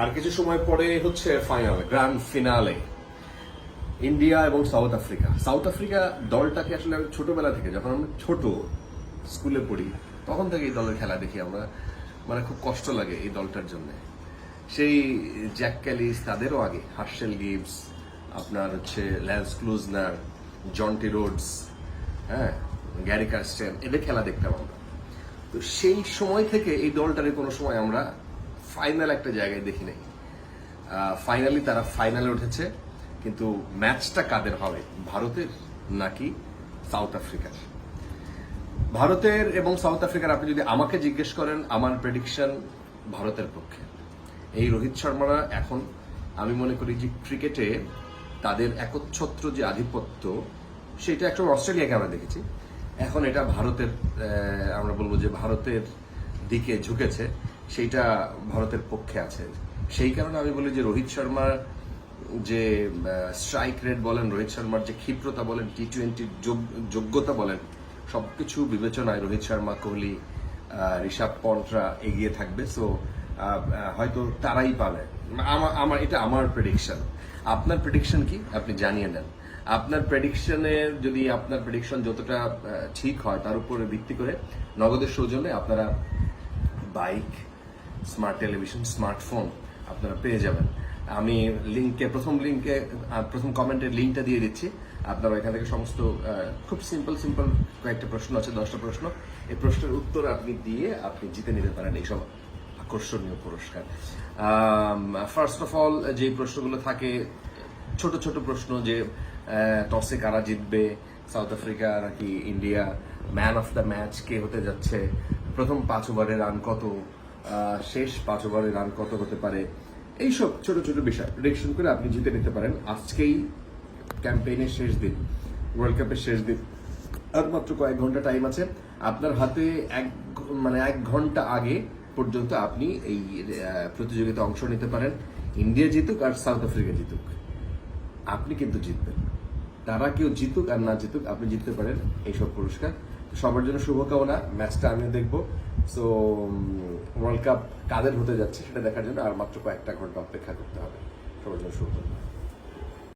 আর কিছু সময় পরে হচ্ছে ফাইনাল গ্র্যান্ড ফিনালে ইন্ডিয়া এবং সাউথ আফ্রিকা সাউথ আফ্রিকা দলটাকে আসলে আমি ছোটবেলা থেকে, যখন আমরা ছোট স্কুলে পড়ি, তখন থেকে এই দলের খেলা দেখি আমরা। মানে খুব কষ্ট লাগে এই দলটার জন্য। সেই জ্যাক ক্যালিস তাদেরও আগে হার্শেল গিবস আপনার হচ্ছে ল্যান্স ক্লুজনার জন্টি রোডস হ্যাঁ গ্যারি কাস্টেন এদের খেলা দেখতাম আমরা। তো সেই সময় থেকে এই দলটারে কোনো সময় আমরা ফাইনাল একটা জায়গায় দেখি নাই। ফাইনালি তারা ফাইনালে উঠেছে, কিন্তু ম্যাচটা কাদের হবে? ভারতের নাকি সাউথ আফ্রিকার ভারতের এবং সাউথ আফ্রিকার আপনি যদি আমাকে জিজ্ঞেস করেন, আমার প্রেডিকশন ভারতের পক্ষে। এই রোহিত শর্মারা এখন আমি মনে করি যে ক্রিকেটে তাদের একচ্ছত্র যে আধিপত্য, সেটা একসময় অস্ট্রেলিয়াকে আমরা দেখেছি। এখন এটা ভারতের আমরা বলব যে ভারতের দিকে ঝুঁকেছে। সেইটা ভারতের পক্ষে আছে। সেই কারণে আমি বলি যে রোহিত শর্মার যে স্ট্রাইক রেট বলেন, রোহিত শর্মার যে ক্ষিপ্রতা বলেন টি টোয়েন্টির যোগ্যতা বলেন, সবকিছু বিবেচনায় রোহিত শর্মা, কোহলি ঋষভ পন্টরা এগিয়ে থাকবে। সো হয়তো তারাই পাবে। আমার এটা আমার প্রেডিকশন আপনার প্রেডিকশন কি? আপনি জানিয়ে দেন। আপনার প্রেডিকশনে যদি আপনার প্রেডিকশন যতটা ঠিক হয়, তার উপরে ভিত্তি করে নগদের সৌজন্যে আপনারা বাইক স্মার্ট টেলিভিশন স্মার্টফোন আপনারা পেয়ে যাবেন। আমি লিঙ্কে প্রথম লিঙ্কে প্রথম কমেন্টের লিঙ্কটা দিয়ে দিচ্ছি। আপনারা এখান থেকে সমস্ত খুব সিম্পল সিম্পল কয়েকটা প্রশ্ন আছে, দশটা প্রশ্ন। এই প্রশ্নের উত্তর আপনি দিয়ে আপনি জিতে নিতে পারেন এইসব আকর্ষণীয় পুরস্কার। ফার্স্ট অফ অল যে প্রশ্নগুলো থাকে, ছোট ছোট প্রশ্ন যে টসে কারা জিতবে, সাউথ আফ্রিকা নাকি India, man of the match কে হতে যাচ্ছে, প্রথম পাঁচ ওভারে রান কত শেষ পাঁচ ওভারে রান কত হতে পারে? এইসব ছোট ছোট বিষয়। প্রেডিকশন করে আপনি জিতে নিতে পারেন আজকেই ক্যাম্পেইনের শেষ দিন ওয়ার্ল্ড কাপের শেষ দিন। আর মাত্র কয়েক ঘণ্টা টাইম আছে। আপনার হাতে এক মানে এক ঘণ্টা আগে পর্যন্ত আপনি এই প্রতিযোগিতা অংশ নিতে পারেন। ইন্ডিয়া জিতুক আর সাউথ আফ্রিকা জিতুক। আপনি কিন্তু জিতবেন। তারা কেউ জিতুক আর না জিতুক, আপনি জিততে পারেন এইসব পুরস্কার। সবার জন্য শুভকামনা। ম্যাচটা আমিও দেখব। সো ওয়ার্ল্ড কাপ কাদের হতে যাচ্ছে সেটা দেখার জন্য আর মাত্র কয়েকটা ঘণ্টা অপেক্ষা করতে হবে। সবার জন্য শুভকামনা